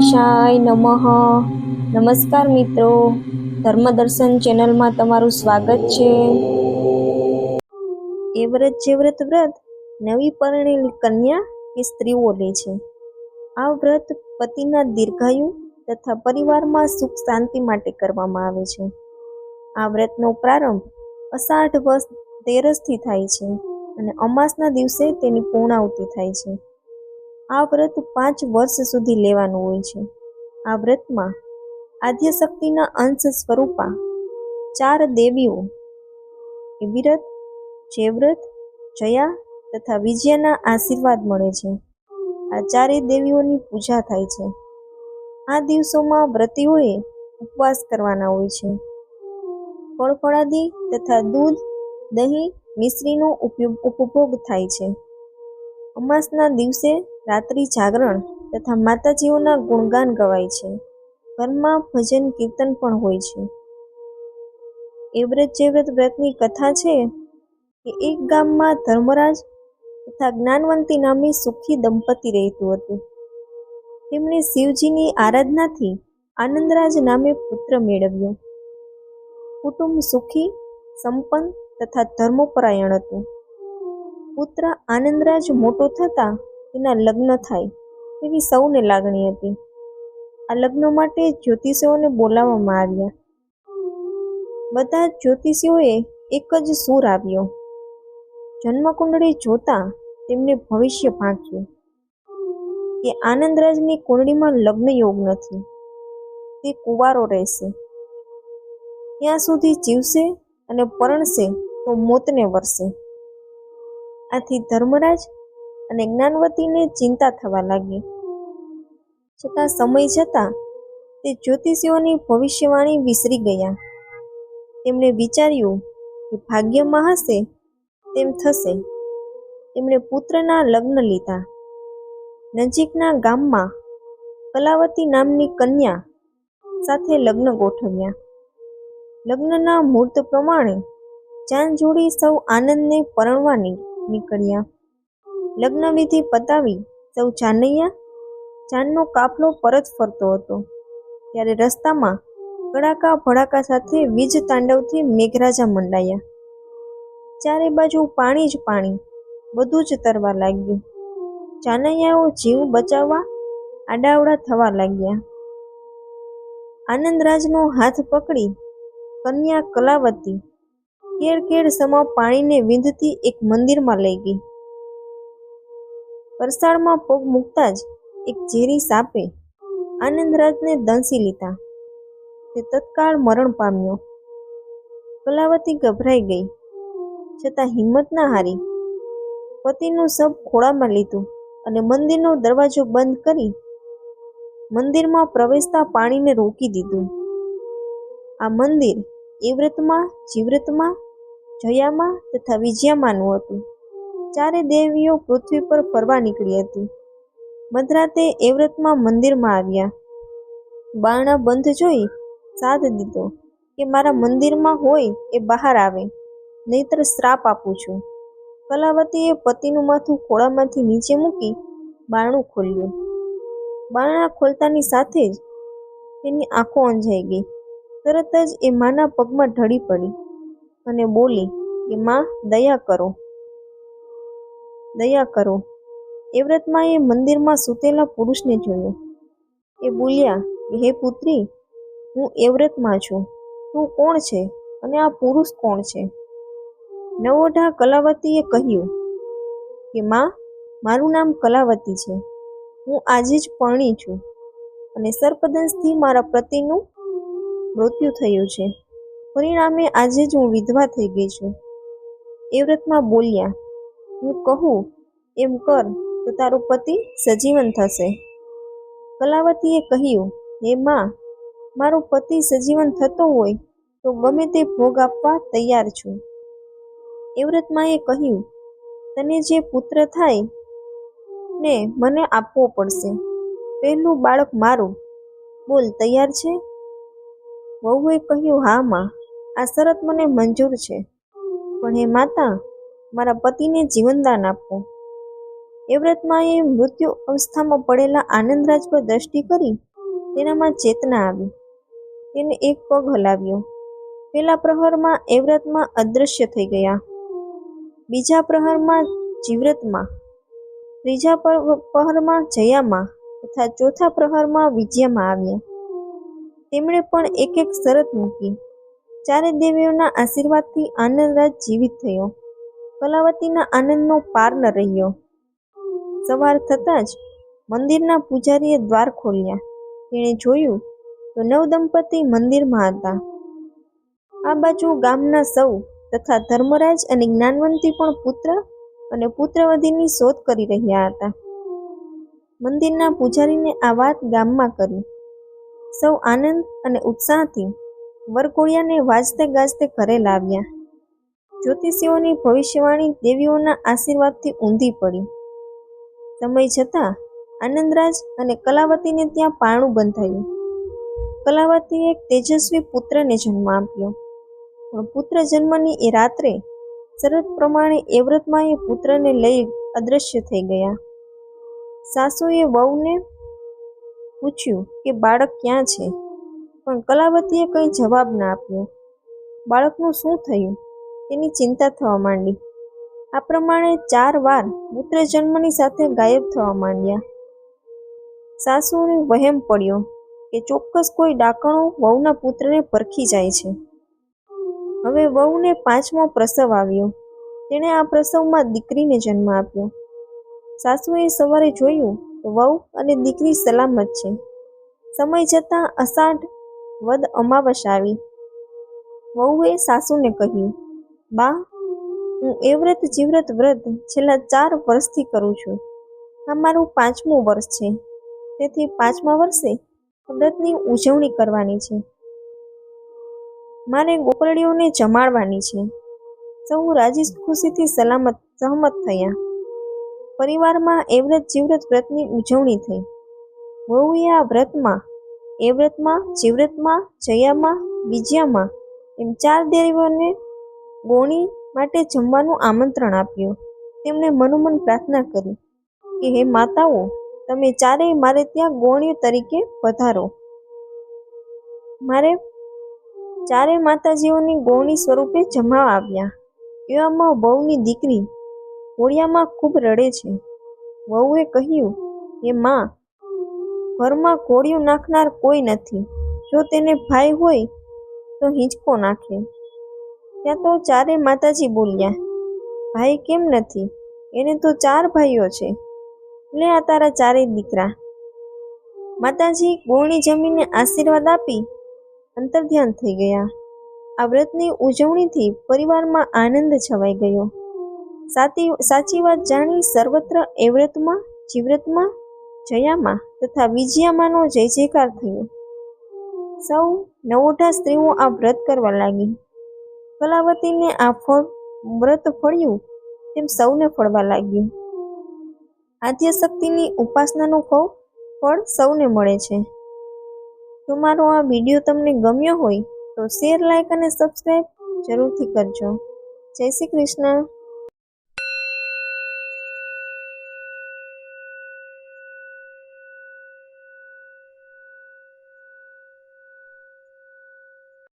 ગણેશાય નમઃ. નમસ્કાર મિત્રો. ધર્મદર્શન ચેનલમાં તમારું સ્વાગત છે. એ વ્રત જે વ્રત વ્રત નવી પરણેલી કન્યા કે સ્ત્રીઓ લે છે. આ વ્રત પતિના દીર્ઘાયુ તથા પરિવારમાં સુખ શાંતિ માટે કરવામાં આવે છે. આ વ્રતનો પ્રારંભ અષાઢ વર્ષ તેરસથી થાય છે અને અમાસના દિવસે તેની પૂર્ણાહુતિ થાય છે. આ વ્રત પાંચ વર્ષ સુધી લેવાનું હોય છે. આ વ્રતમાં આદ્યશક્તિના અંશ સ્વરૂપા ચાર દેવીઓ, વિરત, જયવ્રત, જયા તથા વિજયાના આશીર્વાદ મળે છે. આ ચારેય દેવીઓની પૂજા થાય છે. આ દિવસોમાં વ્રતિઓએ ઉપવાસ કરવાના હોય છે. ફળફળાદી તથા દૂધ, દહીં, મિશ્રીનો ઉપયોગ ઉપભોગ થાય છે. અમાસના દિવસે રાત્રિ જાગરણ તથા માતાજીઓના ગુણગાન ગવાય છે. ઘરમાં ભજન કીર્તન પણ હોય છે. એ વ્રત જે વ્રત વ્રતની કથા છે કે એક ગામમાં ધર્મરાજ તથા જ્ઞાનવંતી નામની સુખી દંપતી રહેતું હતું. તેમણે શિવજીની આરાધનાથી આનંદરાજ નામે પુત્ર મેળવ્યો. કુટુંબ સુખી, સંપન્ન તથા ધર્મપરાયણ હતું. પુત્ર આનંદરાજ મોટો થતા તેના લગ્ન થાય, એવી સૌને લાગણી હતી. આ લગ્ન માટે જ્યોતિષીઓને બોલાવવામાં આવ્યા. બધા જ્યોતિષીઓએ એક જ સૂર આવ્યો. જન્મકુંડળી જોતા તેમને ભવિષ્ય ભાંક્યું કે આનંદરાજની કુંડળીમાં લગ્ન યોગ નથી. તે કુંવારો રહેશે. ત્યાં સુધી જીવશે અને પરણશે તો મોતને વરસે. આથી ધર્મરાજ અને જ્ઞાનવતીને ચિંતા થવા લાગી. છતાં સમય જતાં તે જ્યોતિષીઓની ભવિષ્યવાણી વિસરી ગયા. તેમણે વિચાર્યું કે ભાગ્યમાં હશે તેમ થશે. તેમણે પુત્રના લગ્ન લીધા. નજીકના ગામમાં કલાવતી નામની કન્યા સાથે લગ્ન ગોઠવ્યા. લગ્નના મુહૂર્ત પ્રમાણે ચાંદ જોડી સૌ આનંદને પરણવાની નીકળ્યા. લગ્ન વિધિ પતાવી સૌ જાનૈયા જાનનો કાફલો પરત ફરતો હતો. ત્યારે રસ્તામાં કડાકા ભડાકા સાથે વીજ તાંડવથી મેઘરાજા મંડાયા. ચારે બાજુ પાણી જ પાણી, બધું જ તરવા લાગ્યું. જાનૈયાઓ જીવ બચાવવા આડાવડા થવા લાગ્યા. આનંદરાજનો હાથ પકડી કન્યા કલાવતી કેળ કેળ સમા પાણીને વિંધતી એક મંદિરમાં લઈ ગઈ. વરસાળમાં પગ મૂકતા જ એક ઝેરી સાપે આનંદરાજને દંસી લીધા. તે તત્કાળ મરણ પામ્યો. કલાવતી ગભરાઈ ગઈ. છતાં હિંમત ના હારી. પતિનું સબ ખોળામાં લીધું અને મંદિરનો દરવાજો બંધ કરી મંદિરમાં પ્રવેશતા પાણીને રોકી દીધું. આ મંદિર એવ્રતમાં, જીવ્રતમાં, જયામાં તથા વિજયામાંનું હતું. ચારે દેવીઓ પૃથ્વી પર ફરવા નીકળી હતી. મધરાતે એવ્રતમાં મંદિરમાં આવ્યા. બારણા બંધ જોઈ સાથ દીધો કે મારા મંદિરમાં હોય એ બહાર આવે, નહીતર શ્રાપ આપું છું. કલાવતીએ પતિનું માથું ખોળામાંથી નીચે મૂકી બારણું ખોલ્યું. બારણા ખોલતાની સાથે જ તેની આંખો અંજાઈ ગઈ. તરત જ એ માના પગમાં ઢળી પડી અને બોલી કે, માં, દયા કરો. દયા કરો. એ વ્રતમાં એ મંદિરમાં સૂતેલા પુરુષને જોયો. એ બોલ્યા, હે પુત્રી, હું એ વ્રતમાં છું. તું કોણ છે અને આ પુરુષ કોણ છે? નવોઢા કલાવતીએ કહ્યું કે માં, મારું નામ કલાવતી છે. હું આજે જ પરણી છું અને સર્પદંશથી મારા પતિનું મૃત્યુ થયું છે. પરિણામે આજે જ હું વિધવા થઈ ગઈ છું. એ વ્રતમાં બોલ્યા હું કહું એમ કર તો તારો પતિ સજીવન થશે. કલાવતીએ કહ્યું, હે માં, મારો પતિ સજીવન થતો હોય તો ગમે તે ભોગ આપવા તૈયાર છું. એ વ્રતમાં કહ્યું, તને જે પુત્ર થાય ને મને આપવો પડશે. પહેલું બાળક મારું. બોલ, તૈયાર છે? વહુએ કહ્યું, હા, માં, આ શરત મને મંજૂર છે. પણ હે માતા મારા પતિને જીવનદાન આપો. એ વ્રતમાં મૃત્યુ અવસ્થામાં પડેલા આનંદરાજ પર દ્રષ્ટિ કરી તેનામાં ચેતના આવી. તેને એક પગ હલાવ્યો. પહેલા પ્રહરમાં એ વ્રતમાં અદૃશ્ય થઈ ગયા. બીજા પ્રહરમાં જીવ્રતમાં. ત્રીજા પર- પ્રહરમાં જયામાં તથા ચોથા પ્રહરમાં વિજયામાં આવ્યા. તેમણે પણ એક એક શરત મૂકી. ચારે દેવીઓના આશીર્વાદથી આનંદરાજ જીવિત થયો. કલાવતીના આનંદનો પાર ન રહ્યો. સવાર થતાં જ મંદિરના પૂજારીએ દ્વાર ખોલ્યા. તેણે જોયું તો નવદંપતી મંદિરમાં હતા. આ બાજુ ગામના સૌ તથા ધર્મરાજ અને જ્ઞાનવંતી પણ પુત્ર અને પુત્રવધીની શોધ કરી રહ્યા હતા. મંદિરના પૂજારીને આ વાત ગામમાં કરી. સૌ આનંદ અને ઉત્સાહથી વરકોળિયાને વાજતે ગાજતે ઘરે લાવ્યા. જ્યોતિષીઓની ભવિષ્યવાણી દેવીઓના આશીર્વાદથી ઊંધી પડી. સમય જતાં આનંદરાજ અને કલાવતીને ત્યાં પારણું બંધાયું. કલાવતીએ એક તેજસ્વી પુત્રને જન્મ આપ્યો. પણ પુત્ર જન્મની એ રાત્રે શરત પ્રમાણે એ વ્રતમાં એ પુત્રને લઈ અદૃશ્ય થઈ ગયા. સાસુએ વહુને પૂછ્યું કે, બાળક ક્યાં છે? પણ કલાવતીએ કંઈ જવાબ ના આપ્યો. બાળકનું શું થયું? તેની ચિંતા થવા માંડી. આ પ્રમાણે ચાર વાર પુત્ર જન્મની સાથે ગાયબ થવા માંડ્યા. સાસુને વહેમ પડ્યો કે ચોક્કસ કોઈ ડાકણો વહુના પુત્રને પરખી જાય છે. હવે વહુને પાંચમો પ્રસવ આવ્યો. તેણે આ પ્રસવમાં દીકરીને જન્મ આપ્યો. સાસુએ સવારે જોયું તો વહુ અને દીકરી સલામત છે. સમય જતાં અષાઢ વદ અમાવસ આવી. વહુએ સાસુને કહ્યું બા, હું એ વ્રત જીવ્રત વ્રત છેલ્લા ચાર વર્ષથી કરું છું. આ મારું પાંચમું વર્ષ છે. તેથી પાંચમા વર્ષે વ્રતની ઉજવણી કરવાની છે. મારે ગોકળીઓને જમાડવાની છે. સૌ રાજી ખુશીથી સલામત, સહમત થયા. પરિવારમાં એ વ્રત જીવ્રત વ્રતની ઉજવણી થઈ. વહુએ આ વ્રતમાં એ વ્રતમાં જીવ્રતમાં, જયામાં વિજયામાં એમ ચાર દેવીઓને ગોણી માટે જમવાનું આમંત્રણ આપ્યું. તેમણે મનોમન પ્રાર્થના કરી કે, હે માતાઓ, તમે ચારેય મારે ત્યાં ગોણી તરીકે પધારો મારે ચારે માતાજીઓની ગૌણી સ્વરૂપે જમા આવ્યા. એવામાં વહુની દીકરી હોળિયામાં ખૂબ રડે છે. વહુએ કહ્યું, હે માં, ઘરમાં કોળિયું નાખનાર કોઈ નથી. જો તેને ભાઈ હોય તો હિંચકો નાખે. ત્યાં તો ચારે માતાજી બોલ્યા, ભાઈ કેમ નથી? એને તો ચાર ભાઈઓ છે. લે આ તારા ચારેય દીકરા. માતાજી ગોળની જમીનને આશીર્વાદ આપી અંતર્ધ્યાન થઈ ગયા. આ વ્રતની ઉજવણીથી પરિવારમાં આનંદ છવાઈ ગયો. સાચી સાચી વાત જાણી સર્વત્ર એ વ્રતમાં, જીવ્રતમાં, જયામાં તથા વિજયામાંનો જય જયકાર થયો. સૌ નવોઢા સ્ત્રીઓ આ વ્રત કરવા લાગી. કલાવતીને આ ફળ વ્રત ફળ્યું તેમ સૌને ફળવા લાગ્યું. આદ્યશક્તિની ઉપાસનાનું ફળ ફળ સૌને મળે છે. જો મારો આ વીડિયો તમને ગમ્યો હોય તો શેર લાઇક અને સબસ્ક્રાઈબ જરૂરથી કરજો. જય શ્રી કૃષ્ણ.